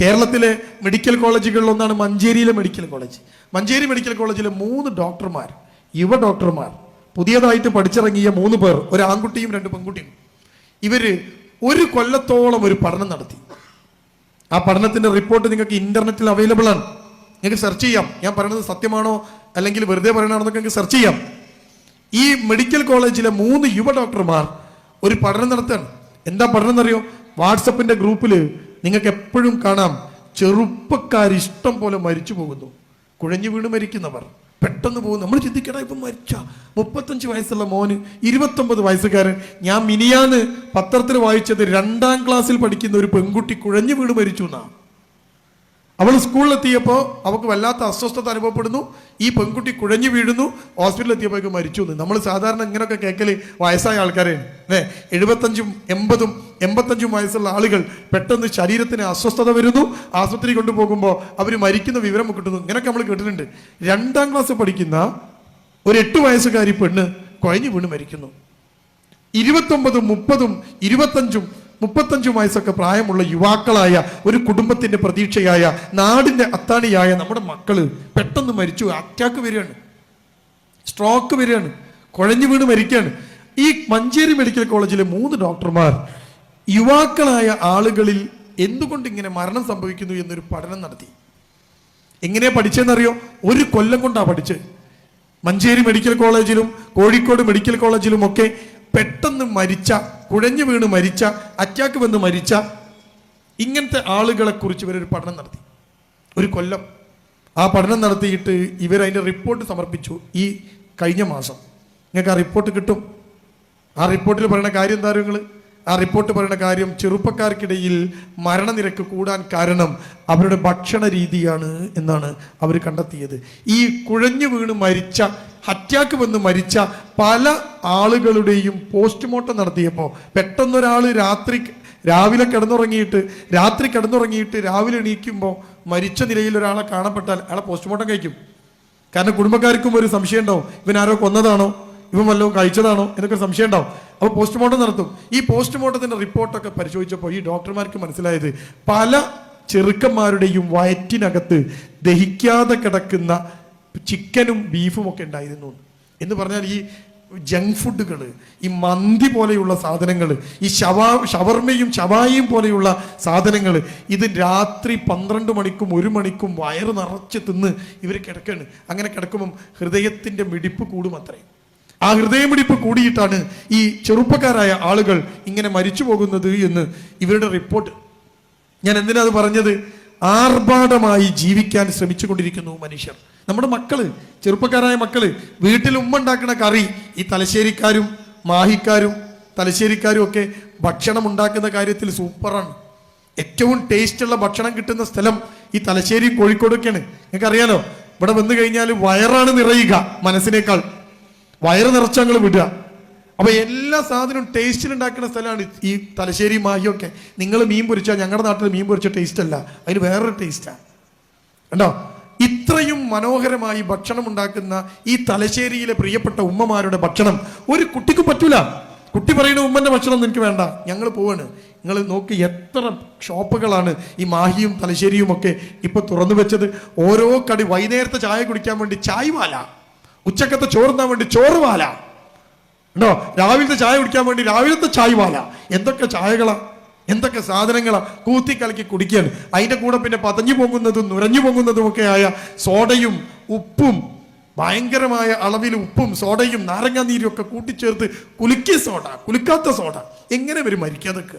കേരളത്തിലെ മെഡിക്കൽ കോളേജുകളിൽ ഒന്നാണ് മഞ്ചേരിയിലെ മെഡിക്കൽ കോളേജ് മഞ്ചേരി മെഡിക്കൽ കോളേജിലെ മൂന്ന് ഡോക്ടർമാർ യുവ ഡോക്ടർമാർ പുതിയതായിട്ട് പഠിച്ചിറങ്ങിയ മൂന്ന് പേർ ഒരു ആൺകുട്ടിയും രണ്ട് പെൺകുട്ടിയും. ഇവർ ഒരു കൊല്ലത്തോളം ഒരു പഠനം നടത്തി. ആ പഠനത്തിന്റെ റിപ്പോർട്ട് നിങ്ങൾക്ക് ഇന്റർനെറ്റിൽ അവൈലബിൾ ആണ്. നിങ്ങൾക്ക് സെർച്ച് ചെയ്യാം. ഞാൻ പറയുന്നത് സത്യമാണോ അല്ലെങ്കിൽ വെറുതെ പറയണോ നിങ്ങൾക്ക് സെർച്ച് ചെയ്യാം. ഈ മെഡിക്കൽ കോളേജിലെ മൂന്ന് യുവ ഡോക്ടർമാർ ഒരു പഠനം നടത്തുകയാണ്. എന്താ പഠനം എന്നറിയോ? വാട്സപ്പിന്റെ ഗ്രൂപ്പിൽ നിങ്ങൾക്ക് എപ്പോഴും കാണാം ചെറുപ്പക്കാർ ഇഷ്ടം പോലെ മരിച്ചു പോകുന്നു. കുഴഞ്ഞു വീണ് മരിക്കുന്നവർ. പെട്ടെന്ന് പോകുന്നു. നമ്മൾ ചിന്തിക്കടാ ഇപ്പം മരിച്ച. മുപ്പത്തഞ്ച് വയസ്സുള്ള മോന് ഇരുപത്തൊമ്പത് വയസ്സുകാരൻ. ഞാൻ മിനിയാന്ന് പത്രത്തിൽ വായിച്ചത് രണ്ടാം ക്ലാസ്സിൽ പഠിക്കുന്ന ഒരു പെൺകുട്ടി കുഴഞ്ഞു വീണ് മരിച്ചു എന്നാ അവൾ സ്കൂളിലെത്തിയപ്പോൾ അവൾക്ക് വല്ലാത്ത അസ്വസ്ഥത അനുഭവപ്പെടുന്നു. ഈ പെൺകുട്ടി കുഴഞ്ഞു വീഴുന്നു. ഹോസ്പിറ്റലിൽ എത്തിയപ്പോഴേക്ക് മരിച്ചു എന്ന്. നമ്മൾ സാധാരണ ഇങ്ങനെയൊക്കെ കേൾക്കൽ വയസ്സായ ആൾക്കാരെയാണ് അല്ലേ? എഴുപത്തഞ്ചും എൺപതും എൺപത്തഞ്ചും വയസ്സുള്ള ആളുകൾ പെട്ടെന്ന് ശരീരത്തിന് അസ്വസ്ഥത വരുന്നു. ആശുപത്രി കൊണ്ടുപോകുമ്പോൾ അവർ മരിക്കുന്ന വിവരം കിട്ടുന്നു. ഇങ്ങനെയൊക്കെ നമ്മൾ കേട്ടിട്ടുണ്ട്. രണ്ടാം ക്ലാസ് പഠിക്കുന്ന ഒരു എട്ട് വയസ്സുകാരി പെണ്ണ് കുഴഞ്ഞു വീണ് മരിക്കുന്നു. ഇരുപത്തൊമ്പതും മുപ്പതും ഇരുപത്തഞ്ചും മുപ്പത്തഞ്ചും വയസ്സൊക്കെ പ്രായമുള്ള യുവാക്കളായ ഒരു കുടുംബത്തിന്റെ പ്രതീക്ഷയായ നാടിന്റെ അത്താണിയായ നമ്മുടെ മക്കൾ പെട്ടെന്ന് മരിച്ചു അറ്റാക്ക് വരികയാണ്. സ്ട്രോക്ക് വരികയാണ്. കുഴഞ്ഞു വീണ് മരിക്കുകയാണ്. ഈ മഞ്ചേരി മെഡിക്കൽ കോളേജിലെ മൂന്ന് ഡോക്ടർമാർ യുവാക്കളായ ആളുകളിൽ എന്തുകൊണ്ട് ഇങ്ങനെ മരണം സംഭവിക്കുന്നു എന്നൊരു പഠനം നടത്തി. എങ്ങനെയാ പഠിച്ചതെന്നറിയോ? ഒരു കൊല്ലം കൊണ്ടാണ് പഠിച്ചത്. മഞ്ചേരി മെഡിക്കൽ കോളേജിലും കോഴിക്കോട് മെഡിക്കൽ കോളേജിലും ഒക്കെ പെട്ടെന്ന് മരിച്ച കുഴഞ്ഞു വീണ് മരിച്ച അറ്റാക്ക് വന്ന് മരിച്ച ഇങ്ങനത്തെ ആളുകളെ കുറിച്ച് ഇവരൊരു പഠനം നടത്തി. ഒരു കൊല്ലം. ആ പഠനം നടത്തിയിട്ട് ഇവർ അതിന്റെ റിപ്പോർട്ട് സമർപ്പിച്ചു ഈ കഴിഞ്ഞ മാസം. നിങ്ങൾക്ക് ആ റിപ്പോർട്ട് കിട്ടും. ആ റിപ്പോർട്ടിൽ പറയുന്ന കാര്യം എന്താ നിങ്ങൾ ആ റിപ്പോർട്ട് പറയുന്ന കാര്യം ചെറുപ്പക്കാർക്കിടയിൽ മരണനിരക്ക് കൂടാൻ കാരണം അവരുടെ ഭക്ഷണ രീതിയാണ് എന്നാണ് അവർ കണ്ടെത്തിയത്. ഈ കുഴഞ്ഞു വീണ് മരിച്ച അറ്റാക്ക് വന്ന് മരിച്ച പല ആളുകളുടെയും പോസ്റ്റ്മോർട്ടം നടത്തിയപ്പോൾ പെട്ടെന്നൊരാൾ രാത്രി രാവിലെ കിടന്നുറങ്ങിയിട്ട് രാത്രി കിടന്നുറങ്ങിയിട്ട് രാവിലെ എണീക്കുമ്പോൾ മരിച്ച നിലയിൽ ഒരാളെ കാണപ്പെട്ടാൽ അയാളെ പോസ്റ്റ്മോർട്ടം കഴിക്കും. കാരണം കുടുംബക്കാർക്കും ഒരു സംശയം ഉണ്ടാവും ഇവൻ ആരോ കൊന്നതാണോ? ഇവൻ വല്ലതും കഴിച്ചതാണോ? എന്നൊക്കെ സംശയം ഉണ്ടാവും അപ്പോൾ പോസ്റ്റ്മോർട്ടം നടത്തും. ഈ പോസ്റ്റ്മോർട്ടത്തിന്റെ റിപ്പോർട്ടൊക്കെ പരിശോധിച്ചപ്പോൾ ഈ ഡോക്ടർമാർക്ക് മനസ്സിലായത് പല ചെറുക്കന്മാരുടെയും വയറ്റിനകത്ത് ദഹിക്കാതെ കിടക്കുന്ന ചിക്കനും ബീഫും ഒക്കെ ഉണ്ടായിരുന്നു എന്ന് പറഞ്ഞാൽ ഈ ജങ്ക് ഫുഡുകൾ ഈ മന്തി പോലെയുള്ള സാധനങ്ങൾ ഈ ഷവാ ഷവർമയും ഷവായിയും പോലെയുള്ള സാധനങ്ങൾ ഇത് രാത്രി പന്ത്രണ്ട് മണിക്കും ഒരു മണിക്കും വയറ് നിറച്ച് തിന്ന് ഇവർ കിടക്കാണ്. അങ്ങനെ കിടക്കുമ്പം ഹൃദയത്തിന്റെ മിടിപ്പ് കൂടും അത്രയും ആ ഹൃദയമിടിപ്പ് കൂടിയിട്ടാണ് ഈ ചെറുപ്പക്കാരായ ആളുകൾ ഇങ്ങനെ മരിച്ചു പോകുന്നത് എന്ന് ഇവരുടെ റിപ്പോർട്ട് ഞാൻ എന്തിനാ പറഞ്ഞത്? ആർഭാടമായി ജീവിക്കാൻ ശ്രമിച്ചുകൊണ്ടിരിക്കുന്നു മനുഷ്യർ. നമ്മുടെ മക്കൾ ചെറുപ്പക്കാരായ മക്കൾ വീട്ടിൽ ഉമ്മ ഉണ്ടാക്കുന്ന കറി ഈ തലശ്ശേരിക്കാരും മാഹിക്കാരും തലശ്ശേരിക്കാരും ഒക്കെ ഭക്ഷണം ഉണ്ടാക്കുന്ന കാര്യത്തിൽ സൂപ്പറാണ്. ഏറ്റവും ടേസ്റ്റ് ഉള്ള ഭക്ഷണം കിട്ടുന്ന സ്ഥലം ഈ തലശ്ശേരി കോഴിക്കോടൊക്കെയാണ്. നിങ്ങൾക്ക് അറിയാലോ ഇവിടെ വന്നു കഴിഞ്ഞാൽ വയറാണ് നിറയുക മനസ്സിനേക്കാൾ. വയറ് നിറച്ചങ്ങൾ വിടുക. അപ്പൊ എല്ലാ സാധനവും ടേസ്റ്റിൽ ഉണ്ടാക്കുന്ന സ്ഥലമാണ് ഈ തലശ്ശേരി മാഹിയൊക്കെ. നിങ്ങൾ മീൻ പൊരിച്ചാൽ ഞങ്ങളുടെ നാട്ടിൽ മീൻ പൊരിച്ച ടേസ്റ്റ് അല്ല. അതിന് വേറൊരു ടേസ്റ്റാണ് കണ്ടോ? ഇത്രയും മനോഹരമായി ഭക്ഷണം ഉണ്ടാക്കുന്ന ഈ തലശ്ശേരിയിലെ പ്രിയപ്പെട്ട ഉമ്മമാരുടെ ഭക്ഷണം. ഒരു കുട്ടിക്കും പറ്റൂല. കുട്ടി പറയുന്ന ഉമ്മന്റെ ഭക്ഷണം എനിക്ക് വേണ്ട. ഞങ്ങൾ പോവാണ്. നിങ്ങൾ നോക്കി എത്ര ഷോപ്പുകളാണ് ഈ മാഹിയും തലശ്ശേരിയും ഒക്കെ ഇപ്പൊ തുറന്നു വെച്ചത്. ഓരോ കടി വൈകുന്നേരത്തെ ചായ കുടിക്കാൻ വേണ്ടി ചായ് വാല. ഉച്ചക്കത്തെ ചോറുന്നാൻ വേണ്ടി ചോറ് വാല. ഉണ്ടോ രാവിലത്തെ ചായ കുടിക്കാൻ വേണ്ടി രാവിലത്തെ ചായ് വാല എന്തൊക്കെ ചായകളാ? എന്തൊക്കെ സാധനങ്ങളാ? കൂത്തി കലക്കി കുടിക്കുകയാണ് അതിന്റെ കൂടെ പിന്നെ പതഞ്ഞു പൊങ്ങുന്നതും നുരഞ്ഞു പൊങ്ങുന്നതും ഒക്കെ ആയ സോഡയും ഉപ്പും ഭയങ്കരമായ അളവിൽ ഉപ്പും സോഡയും നാരങ്ങാ നീരും ഒക്കെ കൂട്ടിച്ചേർത്ത് കുലുക്കിയ സോഡ കുലുക്കാത്ത സോഡ. എങ്ങനെ വരും മരിക്കാതൊക്കെ?